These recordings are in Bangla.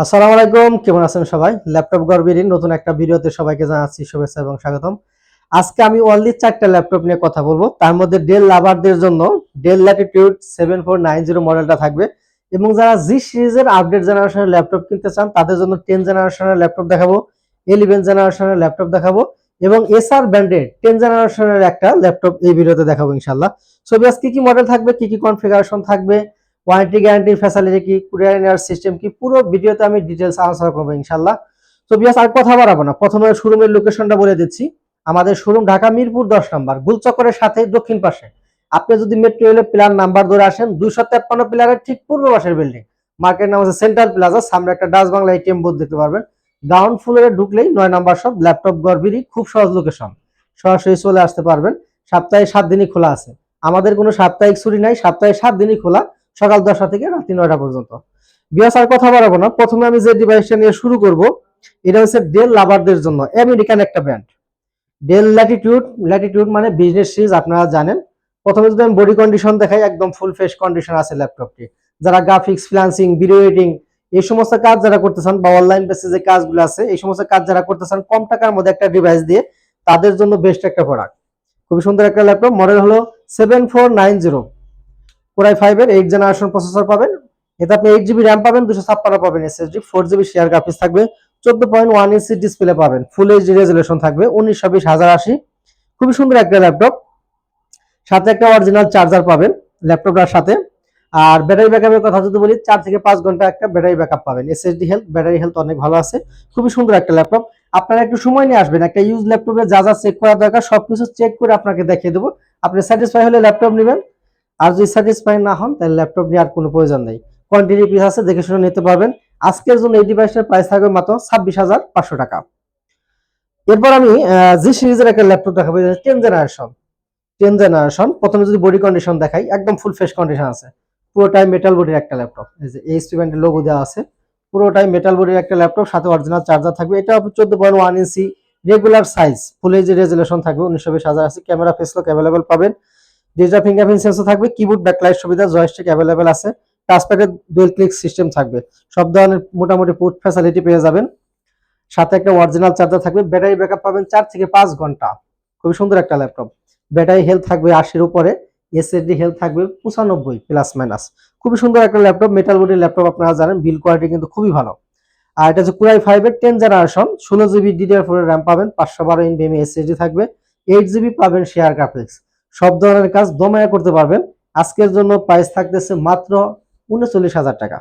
আসসালামু আলাইকুম, কেমন আছেন সবাই? ল্যাপটপ গর্বের নতুন একটা ভিডিওতে সবাইকে জানাচ্ছি শুভেচ্ছা এবং স্বাগতম। আজকে আমি অনলি চারটা ল্যাপটপ নিয়ে কথা বলব। তার মধ্যে ডেল লাভারদের জন্য Dell Latitude seven four nine zero মডেলটা থাকবে এবং যারা জি সিরিজের আপডেট জেনারেশনের ল্যাপটপ কিনতে চান, তাদের জন্য টেন জেনারেশনের ল্যাপটপ দেখাবো ইলেভেন জেনারেশনের ল্যাপটপ দেখাবো এবং এসআর ব্র্যান্ডের টেন জেনারেশনের একটা ল্যাপটপ এই ভিডিওতে দেখাবো ইনশাল্লাহ সো কি কি মডেল থাকবে, কি কি কনফিগারেশন থাকবে ওয়ারেন্টি গ্যারান্টি ফ্যাসিলিটি কি কুরিয়ার নেওয়ার সিস্টেম কি, পুরো ভিডিওতে আমি ডিটেলস আলোচনা করব ইনশাল্লাহ তো বিয়াস আর কথা বাড়াবো না। প্রথমে শোরুমের লোকেশনটা বলে দিচ্ছি। আমাদের শোরুম ঢাকা মিরপুর দশ নাম্বার, গুলচক্করের সাথে দক্ষিণ পাশে। আপনি যদি মেট্রো রেলের পিলার নাম্বার ধরে আসেন, দুইশো তেপ্পান্ন পিলারের ঠিক পূর্ব পাশের বিল্ডিং মার্কেট নাম হচ্ছে সেন্ট্রাল প্লাজা সামনে একটা ডাচ বাংলা এটিএম বোর্ড দেখতে পারবেন। গ্রাউন্ড ফ্লোরে ঢুকলেই নয় নাম্বার সব ল্যাপটপ গড়বিরি খুব সহজ লোকেশন সরাসরি চলে আসতে পারবেন। সপ্তাহে সাত দিনই খোলা আছে। আমাদের কোনো সাপ্তাহিক ছুটি নাই, সপ্তাহে সাত দিনই খোলা। সকাল দশটা থেকে রাত্রি নয়টা পর্যন্ত। বিয়াস, আর কথা বাড়াবো না। প্রথমে আমি যে ডিভাইসটা নিয়ে শুরু করব, এটা হচ্ছে ডেল লাভারদের জন্য আমেরিকান একটা ব্র্যান্ড ডেল ল্যাটিটিউড ল্যাটিটিউড মানে বিজনেস সিরিজ আপনারা জানেন। প্রথমে যদি আমি বডি কন্ডিশন দেখাই, একদম ফুল ফ্রেশ কন্ডিশন আছে ল্যাপটপটি যারা গ্রাফিক্স ফ্রিল্যান্সিং ভিডিও এডিটিং এই সমস্ত কাজ যারা করতেছেন বা অনলাইন বেসে যে কাজগুলো আছে, এই সমস্ত কাজ যারা করতেছেন, কম টাকার মধ্যে একটা ডিভাইস দিয়ে তাদের জন্য বেস্ট একটা প্রোডাক্ট খুবই সুন্দর একটা ল্যাপটপ মডেল হলো seven four nine zero core i ফাইভের এইট জেনারেশন প্রসেসর পাবেন। এতে আপনি এইট জিবি র্যাম পাবেন, দুশো ছাপ্পান্ন পাবেন SSD four GB share graphics থাকবে, চোদ্দ পয়েন্ট ওয়ান ইঞ্চি ডিসপ্লে পাবেন ফুল এইচডি রেজুলেশন থাকবে, উনিশশো বিশ হাজার আশি। খুবই সুন্দর একটা ল্যাপটপ সাথে একটা অরিজিনাল চার্জার পাবেন ল্যাপটপটার সাথে। আর ব্যাটারি ব্যাকআপের কথা যদি বলি, চার থেকে পাঁচ ঘণ্টা একটা ব্যাটারি ব্যাকআপ পাবেন। এসএসডি হেলথ ব্যাটারি হেলথ অনেক ভালো আছে। খুবই সুন্দর একটা ল্যাপটপ আপনারা একটু সময় নিয়ে আসবেন, একটা ইউজ ল্যাপটপে যা যা চেক করা দরকার, সবকিছু চেক করে আপনাকে দেখিয়ে দেবো। আপনি স্যাটিসফাই হলে ল্যাপটপ নেবেন। আর যদি স্যাটিসফাই না হন, তাহলে ল্যাপটপ নিয়ে আর কোনো প্রয়োজন নেই। কোয়ান্টিটি পিস আছে, দেখে শুনে নিতে পারবেন। আজকের জন্য এই ডিভাইসের প্রাইস থাকবে মাত্র ছাব্বিশ হাজার পাঁচশো টাকা। এরপর আমি জি সিরিজের একটা ল্যাপটপ দেখাবো। টেন জেনারেশন টেন জেনারেশন প্রথমে যদি বডি কন্ডিশন দেখাই, একদম ফুল ফ্রেশ কন্ডিশন আছে। পুরোটাই মেটাল বডির একটা ল্যাপটপ এই যে এই স্টুডেন্টের লোগো দেওয়া আছে। পুরোটাই মেটাল বডির একটা ল্যাপটপ সাথে অরিজিনাল চার্জার থাকবে। এটা চোদ্দ point one inch regular size full H resolution থাকবে, উনিশশো বিশ হাজার আছে। ক্যামেরা ফেসলক অ্যাভেলেবেল পাবেন। ডিজিটাল ফিঙ্গারপ্রিন্ট সেন্সর থাকবে কিবোর্ড ব্যাকলাইট সুবিধা জয়স্টিক অ্যাভেলেবেল আছে। টাচপ্যাডের ডুয়েল ক্লিক সিস্টেম থাকবে। সব ধরনের মোটামুটি পুট ফ্যাসিলিটি পেয়ে যাবেন। সাথে একটা অরিজিনাল চার্জার থাকবে। ব্যাটারি ব্যাকআপ পাবেন চার থেকে পাঁচ ঘণ্টা। খুবই সুন্দর একটা ল্যাপটপ ব্যাটারি হেলথ থাকবে আশির উপরে। এসএসডি হেলথ থাকবে পঁচানব্বই প্লাস মাইনাস খুবই সুন্দর একটা ল্যাপটপ মেটাল বডির ল্যাপটপ আপনারা জানেন বিল কোয়ালিটি কিন্তু খুবই ভালো। আর এটা হচ্ছে কুরাই ফাইভের টেন জেনারেশন ষোলো জিবি ডিডিআর ফোর র্যাম পাবেন। পাঁচশো বারো এনবিএম এসএসডি থাকবে। এইট জিবি পাবেন শেয়ার গ্রাফিক্স সব ধরনের কাজ দমায়া করতে পারবেন। আজকের জন্য প্রাইস থাকতেছে মাত্র উনচল্লিশ হাজার টাকা।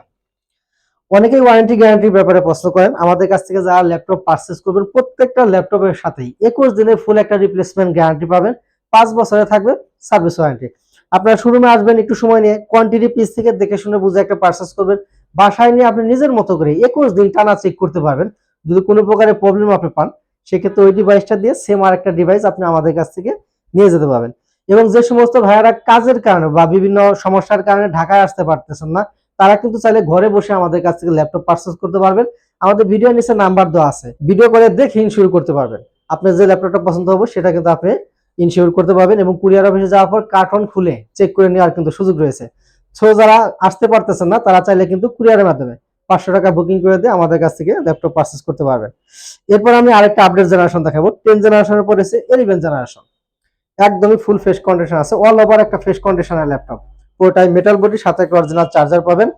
অনেকেই ওয়ারেন্টি গ্যারান্টির ব্যাপারে প্রশ্ন করেন। আমাদের কাছ থেকে যারা ল্যাপটপ পারচেস করবেন, প্রত্যেকটা ল্যাপটপের সাথেই একুশ দিনের ফুল একটা রিপ্লেসমেন্ট গ্যারান্টি পাবেন। পাঁচ বছরে থাকবে সার্ভিস ওয়ারেন্টি আপনারা শোরুমে আসবেন, একটু সময় নিয়ে কোয়ান্টিটি পিস থেকে দেখে শুনে বুঝে একটা পারচেস করবেন। বাসায় নিয়ে আপনি নিজের মতো করে একুশ দিন টানা চেক করতে পারবেন। যদি কোনো প্রকারের প্রবলেম আপনি পান, সেক্ষেত্রে ওই ডিভাইসটা দিয়ে সেম আর একটা ডিভাইস আপনি আমাদের কাছ থেকে নিয়ে যেতে পারবেন। এবং যে সমস্ত ভাইয়ারা কাজের কারণে বা বিভিন্ন সমস্যার কারণে ঢাকায় আসতে পারতেছেন না, তারা কিন্তু চাইলে ঘরে বসে আমাদের কাছ থেকে ল্যাপটপ পারচেস করতে পারবেন। আমাদের ভিডিও নিচে নাম্বার দেওয়া আছে। ভিডিও করে দেখে ইনশিওর করতে পারবেন। আপনার যে ল্যাপটপটা পছন্দ হবে সেটা কিন্তু আপনি ইনশিওর করতে পারবেন এবং কুরিয়ার অফিসে যাওয়ার পর কার্টন খুলে চেক করে নেওয়ার কিন্তু সুযোগ রয়েছে। সো যারা আসতে পারতেছেন না, তারা চাইলে কিন্তু কুরিয়ারের মাধ্যমে পাঁচশো টাকা বুকিং করে দিয়ে আমাদের কাছ থেকে ল্যাপটপ পারচেস করতে পারবেন। এরপর আমি আরেকটা আপডেট জেনারেশন দেখাবো। টেন জেনারেশনের পর এসে জেনারেশন একদমই ফুল ফ্রেশ কন্ডিশন আছে অল ওভার একটা ফ্রেশ কন্ডিশনের ল্যাপটপ পুরোটাই মেটাল বডি সাথে অরিজিনাল চার্জার পাবেন।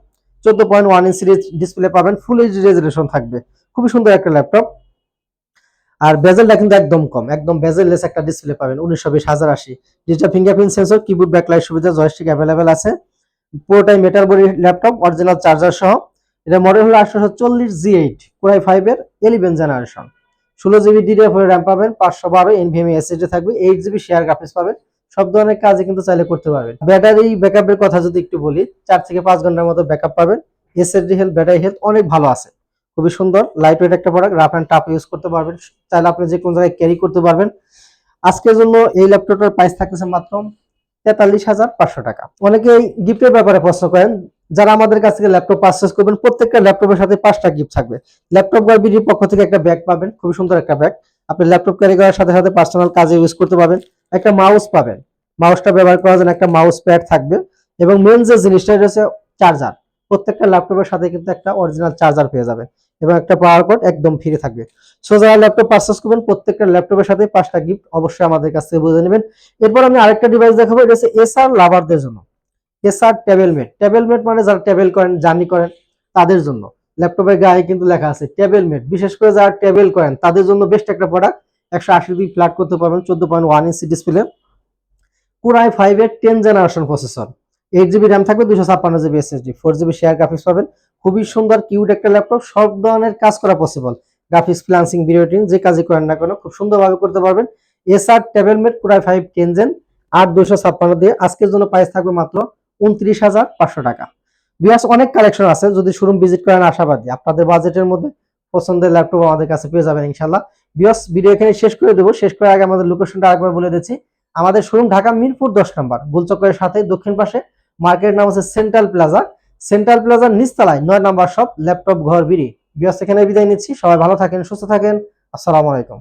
চোদ্দ পয়েন্ট ওয়ান ইঞ্চি ডিসপ্লে পাবেন ফুল এইচ রেজুলেশন থাকবে। খুবই সুন্দর একটা ল্যাপটপ আর বেজেলটা কিন্তু একদম কম, একদম বেজেললেস একটা ডিসপ্লে পাবেন, উনিশশো বিশ, হাজার আশি। Digital fingerprint sensor keyboard backlight সুবিধা জয়স্টিক অ্যাভেলেবেল আছে। পুরোটাই metal body laptop original charger সহ। এটা মডেল হলো আটশো চল্লিশ জি এইট কোরাই ফাইভের এলিভেন জেনারেশন ষোলো জিবি ডিডিএফ র্যাম পাবেন, পাঁচশো বারো এনভিএমই এসএসডি থাকবে এইট জিবি শেয়ার গ্রাফিক্স পাবেন। সব ধরনের কাজে কিন্তু চাইলে করতে পারবেন। ব্যাটারি ব্যাকআপের কথা যদি একটু বলি, চার থেকে পাঁচ ঘণ্টার মতো ব্যাকআপ পাবেন। এসএসডি হেলথ ব্যাটারি হেলথ অনেক ভালো আছে। খুবই সুন্দর লাইট ওয়েট একটা product rough and tough use করতে পারবেন। চাইলে আপনি যে কোনো জায়গায় ক্যারি করতে পারবেন। আজকের জন্য এই ল্যাপটপটার প্রাইস থাকতেছে মাত্র তেতাল্লিশ হাজার পাঁচশো টাকা। অনেকেই গিফটের ব্যাপারে প্রশ্ন করেন যারা আমাদের কাছ থেকে ল্যাপটপ পারচেস করবেন, প্রত্যেকটা ল্যাপটপের সাথে পাঁচটা গিফট থাকবে। ল্যাপটপ গার্বিটির পক্ষ থেকে একটা ব্যাগ পাবেন, খুবই সুন্দর একটা ব্যাগ আপনি ল্যাপটপ ক্যারি করার সাথে সাথে পার্সোনাল কাজে ইউজ করতে পারবেন, একটা মাউস পাবেন। মাউসটা ব্যবহার করার জন্য একটা মাউস প্যাড থাকবে এবং মেন যে জিনিসটা হচ্ছে চার্জার প্রত্যেকটা ল্যাপটপের সাথে কিন্তু একটা অরিজিনাল চার্জার পেয়ে যাবেন এবং একটা পাওয়ার কোড একদম ফ্রি থাকবে। সো যারা ল্যাপটপ পারচেস করবেন, প্রত্যেকটা ল্যাপটপের সাথে পাঁচটা গিফট অবশ্যই আমাদের কাছ থেকে বুঝে নেবেন। এরপর আমি আরেকটা ডিভাইস দেখাবো, এটা হচ্ছে এসআর লাভারদের জন্য। এসআর টেবিলমেট টেবিলমেট মানে যারা টেবিল করেন জার্নি করেন, তাদের জন্য। ল্যাপটপের গায়ে কিন্তু লেখা আছে টেবিলমেট বিশেষ করে যারা টেবিল করেন, তাদের জন্য বেস্ট একটা প্রোডাক্ট একশো আশি ডিগ্রি ফ্ল্যাট করতে পারবেন, চোদ্দ point one inch display core i five এর ten generation processor eight GB RAM থাকবে দুশো ছাপ্পান্ন GB SSD four GB share graphics পাবেন। খুবই সুন্দর কিউট একটা ল্যাপটপ সব ধরনের কাজ করা possible graphics freelancing video editing যে কাজই করেন না কেন, খুব সুন্দরভাবে করতে পারবেন। এসআর টেবিলমেট core i five ten gen আট দুশো ছাপ্পান্ন দিয়ে। আজকের জন্য প্রাইস থাকবে মাত্র উনত্রিশ হাজার পাঁচশো টাকা। বিয়াস অনেক কালেকশন আছে, যদি শোরুম ভিজিট করেন, আশাবাদী। আপনাদের বাজেটের মধ্যে পছন্দের ল্যাপটপ আমাদের কাছে পেয়ে যাবেন ইনশাল্লাহ বিয়াস ভিডিও এখানে শেষ করে দেবো। শেষ করে আগে আমাদের লোকেশনটা আরেকবার বলে দিচ্ছি। আমাদের শোরুম ঢাকা মিরপুর দশ নম্বর, গুলচক্রের সাথে দক্ষিণ পাশে। মার্কেটের নাম হচ্ছে সেন্ট্রাল প্লাজা সেন্ট্রাল প্লাজার নিচতলায় নয় নাম্বার শপ ল্যাপটপ ঘর, বিড়ি। বিয়াস এখানে বিদায় নিচ্ছি। সবাই ভালো থাকেন, সুস্থ থাকেন। আসসালামু আলাইকুম।